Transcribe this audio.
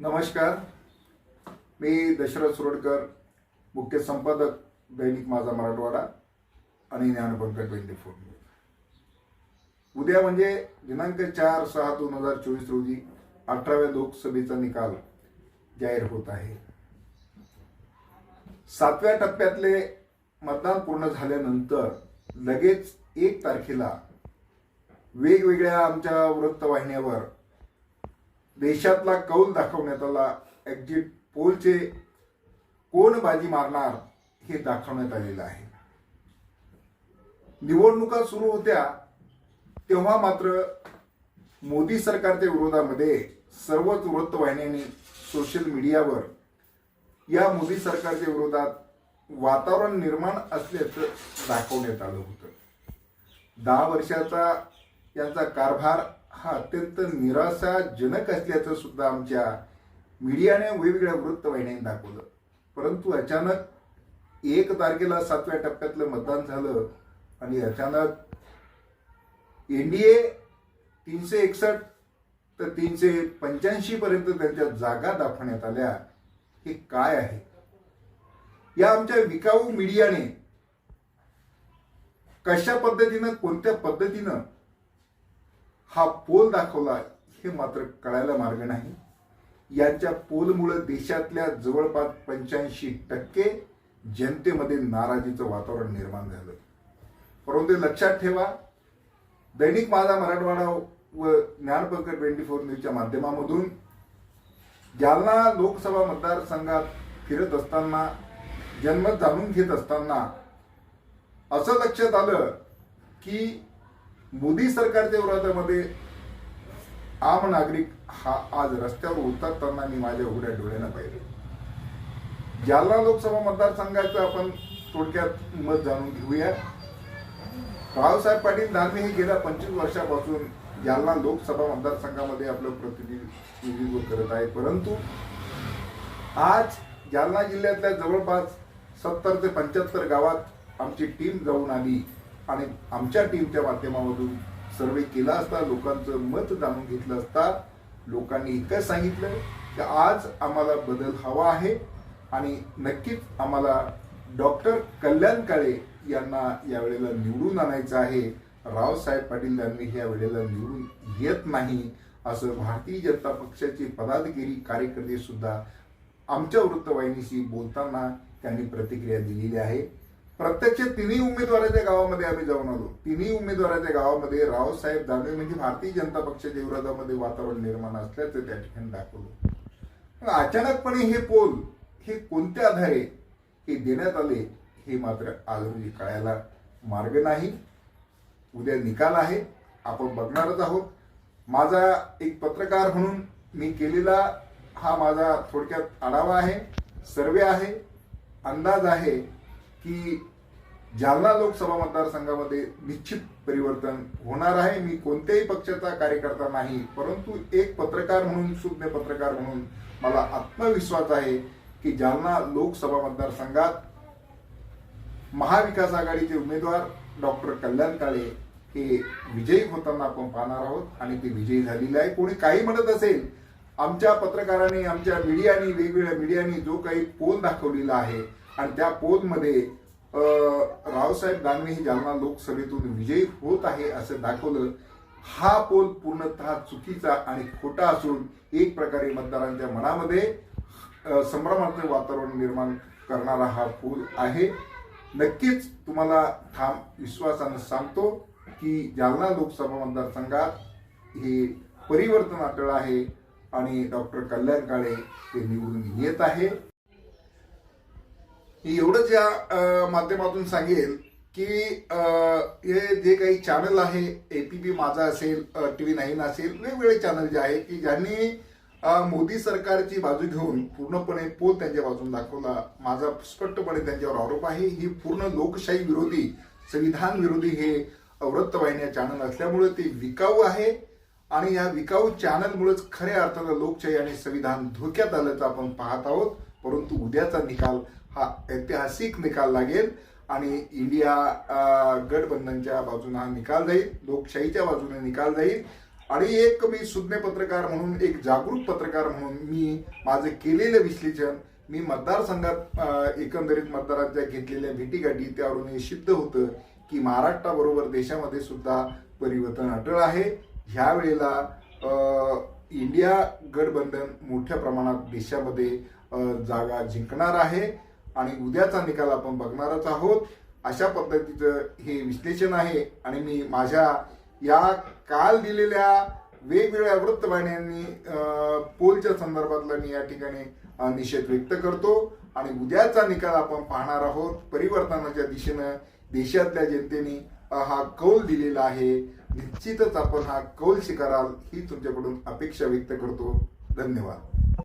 नमस्कार. मी दशरथ सुरडकर मुख्य संपादक दैनिक माझा मराठवाडा आणि ज्ञानपंख ट्वेंटी फोर उद्या म्हणजे दिनांक चार सहा दोन हजार चोवीस रोजी अठराव्या लोकसभेचा निकाल जाहीर होत आहे. सातव्या टप्प्यातले मतदान पूर्ण झाल्यानंतर लगेच एक तारखेला वेगवेगळ्या आमच्या वृत्तवाहिन्यावर देशातला कौल दाखवण्यात आला. एक्झिट पोलचे कोण बाजी मारणार हे दाखवण्यात आलेलं आहे. निवडणुका सुरू होत्या. तेव्हा मात्र मोदी सरकारच्या विरोधामध्ये सर्वच वृत्तवाहिन्यांनी सोशल मीडियावर या मोदी सरकारच्या विरोधात वातावरण निर्माण असल्याचं दाखवण्यात आलं होतं. दहा वर्षाचा यांचा कारभार हा अत्यंत निराशाजनक असल्याचं सुद्धा आमच्या मीडियाने वेगवेगळ्या वृत्तवाहिन्यांनी दाखवलं. परंतु अचानक एक तारखेला सातव्या टप्प्यातलं मतदान झालं आणि अचानक एनडीए तीनशे एकसष्ट तर तीनशे पंच्याऐंशी पर्यंत त्यांच्या जागा दाखवण्यात आल्या. हे काय आहे? या आमच्या विकाऊ मीडियाने कशा पद्धतीनं कोणत्या पद्धतीनं हा पोल दाखवला हे मात्र कळायला मार्ग नाही. यांच्या पोलमुळे देशातल्या जवळपास पंच्याऐंशी टक्के जनतेमध्ये नाराजीचं वातावरण निर्माण झालं. परंतु लक्षात ठेवा दैनिक माझा मराठवाडा व ज्ञानपंख ट्वेंटी फोर न्यूजच्या माध्यमामधून जालना लोकसभा मतदारसंघात फिरत असताना जन्मत जाणून घेत असताना असं लक्षात आलं की मोदी सरकारच्या विरोधामध्ये आम नागरिक हा आज रस्त्यावर उतरताना मी माझ्या उघड्या डोळ्यानं पाहिले. जालना लोकसभा मतदारसंघाचं आपण थोडक्यात मत जाणून घेऊया. रावसाहेब पाटील दानवे हे गेल्या पंचवीस वर्षापासून जालना लोकसभा मतदारसंघामध्ये आपलं प्रतिनिधित्व करत आहे परंतु आज जालना जिल्ह्यातल्या जवळपास सत्तर ते पंच्याहत्तर गावात आमची टीम जाऊन आली. आणि आमच्या टीमच्या माध्यमामधून सर्वे केला असता लोकांचं मत जाणून घेतलं असता लोकांनी इतकंच सांगितलं की आज आम्हाला बदल हवा आहे आणि नक्कीच आम्हाला डॉक्टर कल्याण काळे यांना यावेळेला निवडून आणायचं आहे. रावसाहेब पाटील यांनी या वेळेला निवडून येत नाही असं भारतीय जनता पक्षाचे पदाधिकारी कार्यकर्ते सुद्धा आमच्या वृत्तवाहिनीशी बोलताना त्यांनी प्रतिक्रिया दिलेली आहे. प्रत्यक्ष तिन्ही उमेदवाराच्या गावामध्ये आम्ही जाऊन आलो. तिन्ही उमेदवाराच्या गावामध्ये रावसाहेब दानवे म्हणजे भारतीय जनता पक्षाच्या विरोधामध्ये वातावरण निर्माण असल्याचं त्या ठिकाणी दाखवलं. पण अचानकपणे हे पोल हे कोणत्या आधारे हे देण्यात आले हे मात्र आज कळायला मार्ग नाही. उद्या निकाल आहे आपण बघणारच आहोत. माझा एक पत्रकार म्हणून मी केलेला हा माझा थोडक्यात आढावा आहे. सर्वे आहे अंदाज आहे. की जालना लोकसभा मतदारसंघामध्ये निश्चित परिवर्तन होणार आहे मी कोणत्याही पक्षाचा कार्यकर्ता नाही परंतु एक पत्रकार म्हणून सुज्ञ पत्रकार म्हणून मला आत्मविश्वास आहे की जालना लोकसभा मतदारसंघात महाविकास आघाडीचे उमेदवार डॉक्टर कल्याण काळे हे विजयी होताना आपण पाहणार आहोत आणि ते विजयी झालेले आहे. कोणी काही म्हणत असेल आमच्या पत्रकारांनी आमच्या मीडियानी वेगवेगळ्या मीडियानी जो काही पोल दाखवलेला आहे आणि त्या पोलमध्ये रावसाहेब दानवे हे जालना लोकसभेतून विजयी होत आहे असं दाखवलं हा पोल पूर्णतः चुकीचा आणि खोटा असून एक प्रकारे मतदारांच्या मनामध्ये संभ्रमाचं वातावरण निर्माण करणारा हा पोल आहे. नक्कीच तुम्हाला ठाम विश्वासानं सांगतो की जालना लोकसभा मतदारसंघात हे परिवर्तन अटळ आहे आणि डॉक्टर कल्याण काळे ते निवडून येत आहे. एवढंच या माध्यमातून सांगेल की हे जे काही चॅनल आहे एपीपी माझा असेल टी व्ही नाईन असेल वेगवेगळे चॅनल जे आहे की ज्यांनी मोदी सरकारची बाजू घेऊन पूर्णपणे पोल त्यांच्या बाजून दाखवला. माझा स्पष्टपणे त्यांच्यावर आरोप आहे. ही पूर्ण लोकशाही विरोधी संविधान विरोधी हे वृत्तवाहिन्या चॅनल असल्यामुळे ते विकाऊ आहे. आणि या विकाऊ चॅनलमुळेच खऱ्या अर्थानं लोकशाही आणि संविधान धोक्यात आल्याचं आपण पाहत आहोत. परंतु उद्याचा निकाल हा ऐतिहासिक निकाल लागेल आणि इंडिया गठबंधनच्या बाजूने हा निकाल जाईल लोकशाहीच्या बाजूने निकाल जाईल. आणि एक मी सुज्ञ पत्रकार म्हणून एक जागरूक पत्रकार म्हणून मी माझं केलेलं विश्लेषण मी मतदारसंघात एकंदरीत मतदारांच्या घेतलेल्या भेटीगाठी त्यावरून हे सिद्ध होतं की महाराष्ट्राबरोबर देशामध्ये सुद्धा परिवर्तन अटळ आहे. ह्या वेळेला इंडिया गठबंधन मोठ्या प्रमाणात देशामध्ये जागा जिंकणार आहे. आणि उद्याचा निकाल आपण बघणारच आहोत. अशा पद्धतीचं हे विश्लेषण आहे आणि मी माझ्या या काल दिलेल्या वेगवेगळ्या वृत्तवाहिन्यांनी पोलच्या संदर्भातला मी या ठिकाणी निषेध व्यक्त करतो. आणि उद्याचा निकाल आपण पाहणार आहोत. परिवर्तनाच्या दिशेनं देशातल्या जनतेने हा कौल दिलेला आहे. निश्चितच आपण हा कौल स्वीकाराल ही तुमच्याकडून अपेक्षा व्यक्त करतो. धन्यवाद.